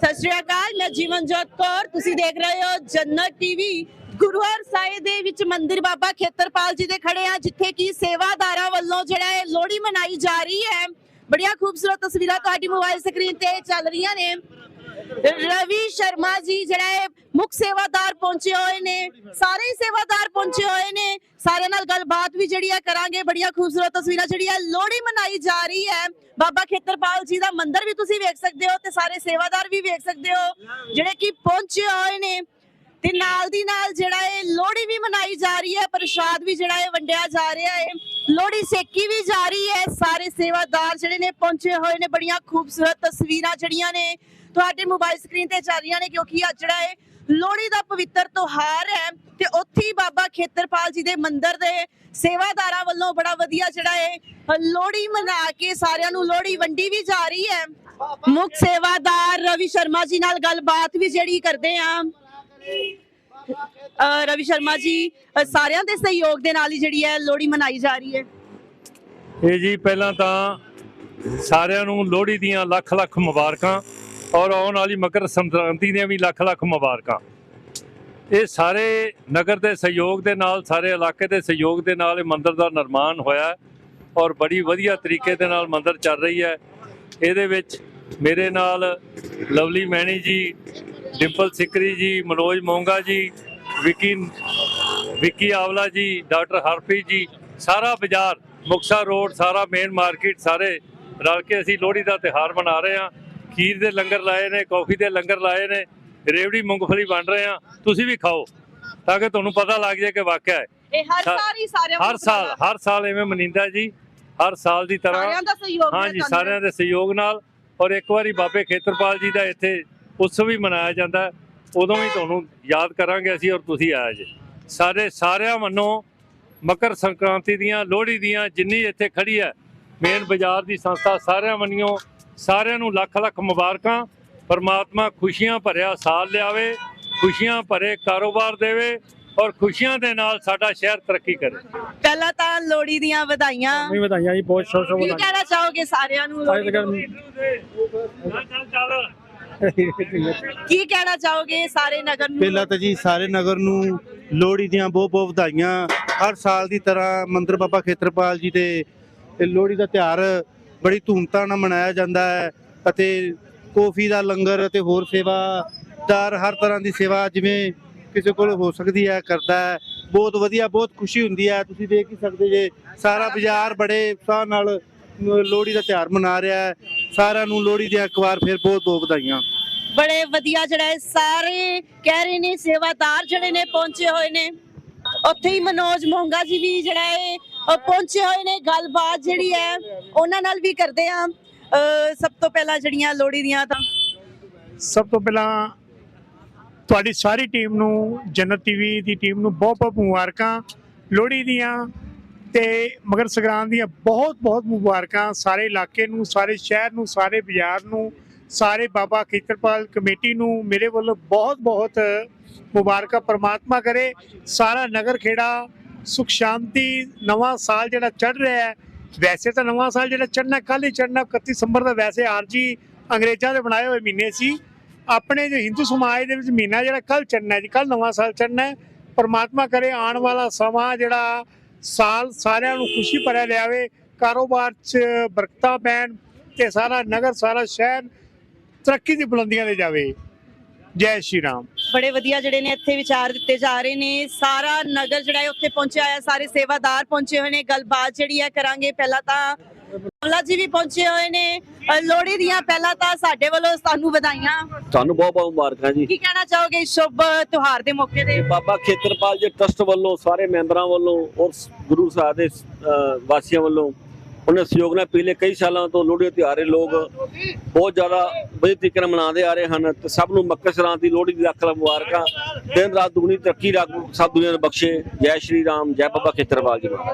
ਸਤਿ ਸ਼੍ਰੀ ਅਕਾਲ, ਮੈਂ ਜੀਵਨਜੋਤ ਕੌਰ। ਤੁਸੀਂ ਦੇਖ ਰਹੇ ਹੋ ਜੰਨਤ ਟੀਵੀ। ਗੁਰੂਹਰ ਸਾਹਿਬ ਦੇ ਵਿੱਚ ਮੰਦਿਰ ਬਾਬਾ ਖੇਤਰਪਾਲ ਜੀ ਦੇ ਖੜੇ ਆ, ਜਿੱਥੇ ਕਿ ਸੇਵਾਦਾਰਾਂ ਵੱਲੋਂ ਜਿਹੜਾ ਇਹ ਲੋਹੜੀ ਮਨਾਈ ਜਾ ਰਹੀ ਹੈ। ਬੜੀਆਂ ਖੂਬਸੂਰਤ ਤਸਵੀਰਾਂ ਤੁਹਾਡੀ ਮੋਬਾਈਲ ਸਕਰੀਨ ਤੇ ਚੱਲ ਰਹੀਆਂ ਨੇ। ਰਵੀ ਸ਼ਰਮਾ ਜੀ ਜਿਹੜਾ ਮੁੱਖ ਸੇਵਾਦਾਰ ਪਹੁੰਚੇ ਹੋਏ ਨੇ, ਸਾਰੇ ਸੇਵਾਦਾਰ ਪਹੁੰਚੇ ਹੋਏ ਨੇ। ਸਾਰਿਆਂ ਨਾਲ ਗੱਲਬਾਤ ਵੀ ਜਿਹੜੀ ਹੈ ਕਰਾਂਗੇ, ਬੜੀਆਂ ਖੂਬਸੂਰਤ ਤਸਵੀਰਾਂ ਜਿਹੜੀ ਹੈ ਲੋਹੜੀ ਮਨਾਈ ਜਾ ਰਹੀ ਹੈ। ਬਾਬਾ ਖੇਤਰਪਾਲ ਜੀ ਦਾ ਮੰਦਿਰ ਵੀ ਤੁਸੀਂ ਵੇਖ ਸਕਦੇ ਹੋ ਤੇ ਸਾਰੇ ਸੇਵਾਦਾਰ ਵੀ ਵੇਖ ਸਕਦੇ ਹੋ, ਜਿਹੜੇ ਕਿ ਪਹੁੰਚੇ ਹੋਏ ਨੇ। ਤੇ ਨਾਲ ਦੀ ਨਾਲ ਜਿਹੜਾ ਇਹ ਲੋਹੜੀ ਵੀ ਮਨਾਈ ਜਾ ਰਹੀ ਹੈ, ਪ੍ਰਸ਼ਾਦ ਵੀ ਜਿਹੜਾ ਹੈ ਵੰਡਿਆ ਜਾ ਰਿਹਾ ਹੈ। ਲੋਹੜੀ ਸੇਕੀ ਵੀ ਜਾ ਰਹੀ ਹੈ, ਸਾਰੇ ਸੇਵਾਦਾਰ ਜਿਹੜੇ ਨੇ ਪਹੁੰਚੇ ਹੋਏ ਨੇ, ਬੜੀਆਂ ਖੂਬਸੂਰਤ ਤਸਵੀਰਾਂ ਜਿਹੜੀਆਂ ਨੇ। ਤੁਹਾਡੇ ਮੋਬਾਈਲ ਸਕਰੀਨ ਤੇ ਚੱਲ ਰਹੀਆਂ ਨੇ ਕਿਉਂਕਿ ਅੱਜ ਜਿਹੜਾ ਹੈ ਲੋਹੜੀ ਦਾ ਪਵਿੱਤਰ ਤਿਉਹਾਰ ਹੈ ਤੇ ਉੱਥੇ ਬਾਬਾ ਖੇਤਰਪਾਲ ਜੀ ਦੇ ਮੰਦਿਰ ਦੇ ਸੇਵਾਦਾਰਾਂ ਵੱਲੋਂ ਬੜਾ ਵਧੀਆ ਜਿਹੜਾ ਹੈ ਲੋਹੜੀ ਮਨਾ ਕੇ ਸਾਰਿਆਂ ਨੂੰ ਲੋਹੜੀ ਵੰਡੀ ਵੀ ਜਾ ਰਹੀ ਹੈ। ਮੁੱਖ ਸੇਵਾਦਾਰ ਰਵੀ ਸ਼ਰਮਾ ਜੀ ਨਾਲ ਗੱਲਬਾਤ ਵੀ ਜਿਹੜੀ ਕਰਦੇ ਆ ਰਵੀ ਸ਼ਰਮਾ ਜੀ ਸਾਰਿਆਂ ਦੇ ਸਹਿਯੋਗ ਦੇ ਨਾਲ ਹੀ ਜਿਹੜੀ ਹੈ ਲੋਹੜੀ ਮਨਾਈ ਜਾ ਰਹੀ ਹੈ। ਇਹ ਜੀ ਪਹਿਲਾਂ ਤਾਂ ਸਾਰਿਆਂ ਨੂੰ ਲੋਹੜੀ ਦੀਆਂ ਲੱਖ ਲੱਖ ਮੁਬਾਰਕਾਂ। ਔਰ ਆਉਣ ਵਾਲੀ ਮਕਰ ਸੰਕ੍ਰਾਂਤੀ ਦੀਆਂ ਵੀ ਲੱਖ ਲੱਖ ਮੁਬਾਰਕਾਂ। ਇਹ ਸਾਰੇ ਨਗਰ ਦੇ ਸਹਿਯੋਗ ਦੇ ਨਾਲ, ਸਾਰੇ ਇਲਾਕੇ ਦੇ ਸਹਿਯੋਗ ਦੇ ਨਾਲ ਇਹ ਮੰਦਿਰ ਦਾ ਨਿਰਮਾਣ ਹੋਇਆ ਔਰ ਬੜੀ ਵਧੀਆ ਤਰੀਕੇ ਦੇ ਨਾਲ ਮੰਦਿਰ ਚੱਲ ਰਹੀ ਹੈ। ਇਹਦੇ ਵਿੱਚ ਮੇਰੇ ਨਾਲ ਲਵਲੀ ਮੈਣੀ ਜੀ, ਡਿੰਪਲ ਸਿਕਰੀ ਜੀ, ਮਨੋਜ ਮੋਂਗਾ ਜੀ, ਵਿੱਕੀ ਵਿੱਕੀ ਆਵਲਾ ਜੀ, ਡਾਕਟਰ ਹਰਪ੍ਰੀਤ ਜੀ, ਸਾਰਾ ਬਾਜ਼ਾਰ ਮੁਕਸਰ ਰੋਡ, ਸਾਰਾ ਮੇਨ ਮਾਰਕੀਟ ਸਾਰੇ ਰਲ ਕੇ ਅਸੀਂ ਲੋਹੜੀ ਦਾ ਤਿਹਾਰ ਮਨਾ ਰਹੇ ਹਾਂ। ਖੀਰ ਦੇ ਲੰਗਰ ਲਾਏ ਨੇ ਕੌਫੀ ਦੇ ਲੰਗਰ ਲਾਏ ਨੇ ਰੇਵੜੀ ਮੂੰਗਫਲੀ ਵੰਡ ਰਹੇ ਹਾਂ। ਤੁਸੀਂ ਵੀ ਖਾਓ ਤਾਂ ਕਿ ਤੁਹਾਨੂੰ ਪਤਾ ਲੱਗ ਜਾਏ ਕਿ ਵਾਕਿਆ ਹੈ। ਇਹ ਹਰ ਸਾਲ ਹੀ ਸਾਰਿਆਂ ਨੂੰ ਹਰ ਸਾਲ ਹਰ ਸਾਲ ਐਵੇਂ ਮਨਿੰਦਾ ਜੀ ਹਰ ਸਾਲ ਦੀ ਤਰ੍ਹਾਂ। ਸਾਰਿਆਂ ਦਾ ਸਹਿਯੋਗ ਹਾਂਜੀ ਤੁਹਾਨੂੰ। ਸਾਰਿਆਂ ਦੇ ਸਹਿਯੋਗ ਨਾਲ। ਔਰ ਇੱਕ ਵਾਰੀ ਬਾਬੇ ਖੇਤਰਪਾਲ ਜੀ ਦਾ ਇੱਥੇ ਉਤਸਵ ਵੀ ਮਨਾਇਆ ਜਾਂਦਾ। ਉਦੋਂ ਵੀ ਤੁਹਾਨੂੰ ਯਾਦ ਕਰਾਂਗੇ ਅਸੀਂ ਔਰ ਤੁਸੀਂ ਆਇਆ ਜੀ। ਸਾਰੇ ਸਾਰਿਆਂ ਵੱਲੋਂ ਮਕਰ ਸੰਕ੍ਰਾਂਤੀ ਦੀਆਂ ਲੋਹੜੀ ਦੀਆਂ ਜਿੰਨੀ ਇੱਥੇ ਖੜੀ ਹੈ ਮੇਨ ਬਾਜ਼ਾਰ ਦੀ ਸੰਸਥਾ ਸਾਰਿਆਂ ਵੱਲੋਂ ਸਾਰਿਆਂ ਨੂੰ ਲੱਖ ਲੱਖ ਮੁਬਾਰਕਾਂ। ਪਰਮਾਤਮਾ ਖੁਸ਼ੀਆਂ ਭਰਿਆ ਸਾਲ ਲਿਆਵੇ ਖੁਸ਼ੀਆਂ ਭਰੇ ਕਾਰੋਬਾਰ ਦੇਵੇ ਔਰ ਖੁਸ਼ੀਆਂ ਦੇ ਨਾਲ ਸਾਡਾ ਸ਼ਹਿਰ ਤਰੱਕੀ ਕਰੇ। ਪਹਿਲਾਂ ਤਾਂ ਲੋਹੜੀ ਦੀਆਂ ਵਧਾਈਆਂ। ਨਹੀਂ ਵਧਾਈਆਂ ਜੀ ਬਹੁਤ ਸ਼ੋਰ ਸ਼ੋਰ ਕੀ ਕਹਿਣਾ ਚਾਹੋਗੇ ਸਾਰਿਆਂ ਨੂੰ? ਕੀ ਕਹਿਣਾ ਚਾਹੋਗੇ ਸਾਰੇ ਨਗਰ ਨੂੰ? ਪਹਿਲਾਂ ਤਾਂ ਜੀ ਸਾਰੇ ਨਗਰ ਨੂੰ ਲੋਹੜੀ ਦੀਆਂ ਬਹੁਤ ਬਹੁਤ ਵਧਾਈਆਂ। ਹਰ ਸਾਲ ਦੀ ਤਰ੍ਹਾਂ ਮੰਦਰ ਬਾਬਾ ਖੇਤਰਪਾਲ ਜੀ ਦੇ ਲੋਹੜੀ ਦਾ ਤਿਉਹਾਰ ਬੜੀ ਧੂਮਧਾਮ ਨਾਲ ਮਨਾਇਆ ਜਾਂਦਾ ਹੈ ਅਤੇ ਕੌਫੀ ਦਾ ਲੰਗਰ ਅਤੇ ਹੋਰ ਸੇਵਾਦਾਰ ਹਰ ਤਰ੍ਹਾਂ ਦੀ ਸੇਵਾ ਜਿਵੇਂ ਕਿਸੇ ਕੋਲ ਹੋ ਸਕਦੀ ਹੈ, ਕਰਦਾ ਹੈ। ਬਹੁਤ ਵਧੀਆ, ਬਹੁਤ ਖੁਸ਼ੀ ਹੁੰਦੀ ਹੈ। ਤੁਸੀਂ ਦੇਖ ਹੀ ਸਕਦੇ ਜੇ, ਸਾਰਾ ਬਾਜ਼ਾਰ ਬੜੇ ਉਤਸ਼ਾਹ ਨਾਲ ਲੋਹੜੀ ਦਾ ਤਿਉਹਾਰ ਮਨਾ ਰਿਹਾ ਹੈ। ਸਾਰਿਆਂ ਨੂੰ ਲੋਹੜੀ ਦੀਆਂ ਇੱਕ ਵਾਰ ਫਿਰ ਬਹੁਤ ਬਹੁਤ ਵਧਾਈਆਂ। ਬੜੇ ਵਧੀਆ ਜਿਹੜਾ ਸਾਰੇ ਕਹਿ ਰਹੇ ਨੇ ਸੇਵਾਦਾਰ ਜਿਹੜੇ ਨੇ ਪਹੁੰਚੇ ਹੋਏ ਨੇ। ਉੱਥੇ ਹੀ ਮਨੋਜ ਮੋਂਗਾ ਜੀ ਵੀ ਜਿਹੜਾ ਹੈ ਪਹੁੰਚੇ ਹੋਏ ਨੇ, ਗੱਲਬਾਤ ਜਿਹੜੀ ਹੈ, ਉਹਨਾਂ ਨਾਲ ਵੀ ਕਰਦੇ ਆ ਸਭ ਤੋਂ ਪਹਿਲਾਂ ਜਿਹੜੀਆਂ ਲੋਹੜੀ ਦੀਆਂ ਤਾਂ ਸਭ ਤੋਂ ਪਹਿਲਾਂ ਤੁਹਾਡੀ ਸਾਰੀ ਟੀਮ ਨੂੰ, ਜੰਨਤ ਟੀਵੀ ਦੀ ਟੀਮ ਨੂੰ ਬਹੁਤ ਬਹੁਤ ਮੁਬਾਰਕਾਂ ਲੋਹੜੀ ਦੀਆਂ ਤੇ ਮਗਰ ਸੰਗਰਾਂਦ ਦੀਆਂ ਬਹੁਤ ਬਹੁਤ ਮੁਬਾਰਕਾਂ ਸਾਰੇ ਇਲਾਕੇ ਨੂੰ, ਸਾਰੇ ਸ਼ਹਿਰ ਨੂੰ, ਸਾਰੇ ਬਾਜ਼ਾਰ ਨੂੰ, ਸਾਰੇ ਬਾਬਾ ਖੇਤਰਪਾਲ ਕਮੇਟੀ ਨੂੰ ਮੇਰੇ ਵੱਲੋਂ ਬਹੁਤ ਬਹੁਤ ਮੁਬਾਰਕਾਂ, ਪ੍ਰਮਾਤਮਾ ਕਰੇ, ਸਾਰਾ ਨਗਰ ਖੇੜਾ ਸੁਖ ਸ਼ਾਂਤੀ ਨਵਾਂ ਸਾਲ ਜਿਹੜਾ ਚੜ ਰਿਹਾ ਹੈ, ਵੈਸੇ ਤਾਂ ਨਵਾਂ ਸਾਲ ਜਿਹੜਾ ਚੜਨਾ ਕੱਲ ਹੀ ਚੜਨਾ 31 ਦਸੰਬਰ ਦਾ ਵੈਸੇ ਆਰਜੀ ਅੰਗਰੇਜ਼ਾਂ ਦੇ ਬਣਾਏ ਹੋਏ ਮਹੀਨੇ ਸੀ। ਆਪਣੇ ਜੋ ਹਿੰਦੂ ਸਮਾਜ ਦੇ ਵਿੱਚ ਮਹੀਨਾ ਜਿਹੜਾ ਕੱਲ ਚੜਨਾ ਹੈ ਜੀ ਕੱਲ ਨਵਾਂ ਸਾਲ ਚੜਨਾ ਹੈ, ਪਰਮਾਤਮਾ ਕਰੇ ਆਉਣ ਵਾਲਾ ਸਮਾਂ ਜਿਹੜਾ ਸਾਲ ਸਾਰਿਆਂ ਨੂੰ ਖੁਸ਼ੀ ਭਰਿਆ ਲਿਆਵੇ, ਕਾਰੋਬਾਰ 'ਚ ਬਰਕਤਾਂ ਪੈਣ ਤੇ ਸਾਰਾ ਨਗਰ, ਸਾਰਾ ਸ਼ਹਿਰ ਤਰੱਕੀ ਦੀ ਬੁਲੰਦੀਆਂ ਤੇ ਜਾਵੇ। ਜੈ ਸ਼੍ਰੀ ਰਾਮ। ਬੜੇ ਵਧੀਆ ਜਿਹੜੇ ਨੇ ਇੱਥੇ ਵਿਚਾਰ ਦਿੱਤੇ ਜਾ ਰਹੇ ਨੇ। ਸਾਰਾ ਨਗਰ ਜਿਹੜਾ ਹੈ ਉੱਥੇ ਪਹੁੰਚਿਆ ਹੋਇਆ ਸਾਰੇ ਸੇਵਾਦਾਰ ਪਹੁੰਚੇ ਹੋਏ ਨੇ। ਗੱਲਬਾਤ ਜਿਹੜੀ ਹੈ ਕਰਾਂਗੇ ਪਹਿਲਾਂ ਤਾਂ। ਕਮਲਾ ਜੀ ਵੀ ਪਹੁੰਚੇ ਹੋਏ ਨੇ। ਲੋਹੜੀ ਦੀਆਂ ਪਹਿਲਾਂ ਤਾਂ ਸਾਡੇ ਵੱਲੋਂ ਤੁਹਾਨੂੰ ਵਧਾਈਆਂ। ਤੁਹਾਨੂੰ ਬਹੁਤ ਬਹੁਤ ਮੁਬਾਰਕਾਂ ਜੀ। ਕੀ ਕਹਿਣਾ ਚਾਹੋਗੇ ਸ਼ੁਭ ਤਿਉਹਾਰ ਦੇ ਮੌਕੇ ਤੇ? ਬਾਬਾ ਖੇਤਰਪਾਲ ਜੀ ਟਰਸਟ ਵੱਲੋਂ ਸਾਰੇ ਮੈਂਬਰਾਂ ਵੱਲੋਂ ਔਰ ਗੁਰੂ ਸਾਹਿਬ ਦੇ ਵਾਸੀਆਂ ਵੱਲੋਂ ਉਹਨਾਂ ਸਹਿਯੋਗ ਨਾਲ ਪਿਛਲੇ ਕਈ ਸਾਲਾਂ ਤੋਂ ਲੋਹੜੀ ਦੇ ਤਿਉਹਾਰੇ ਲੋਕ ਬਹੁਤ ਜ਼ਿਆਦਾ ਵਧੀਆ ਤਰੀਕੇ ਨਾਲ ਮਨਾਉਂਦੇ ਆ ਰਹੇ ਹਨ ਤੇ ਸਭ ਨੂੰ ਮੱਕਰ ਸੰਕਰਾਂਤੀ ਲੋਹੜੀ ਦੀ ਲੱਖ ਲੱਖ ਮੁਬਾਰਕਾਂ। ਦਿਨ ਰਾਤ ਦੁਗਣੀ ਤਰੱਕੀ ਰੱਬ ਸਭ ਦੁਨੀਆ ਨੂੰ ਬਖਸ਼ੇ। ਜੈ ਸ਼੍ਰੀ ਰਾਮ, ਜੈ ਬਾਬਾ ਖੇਤਰਪਾਲ ਜੀ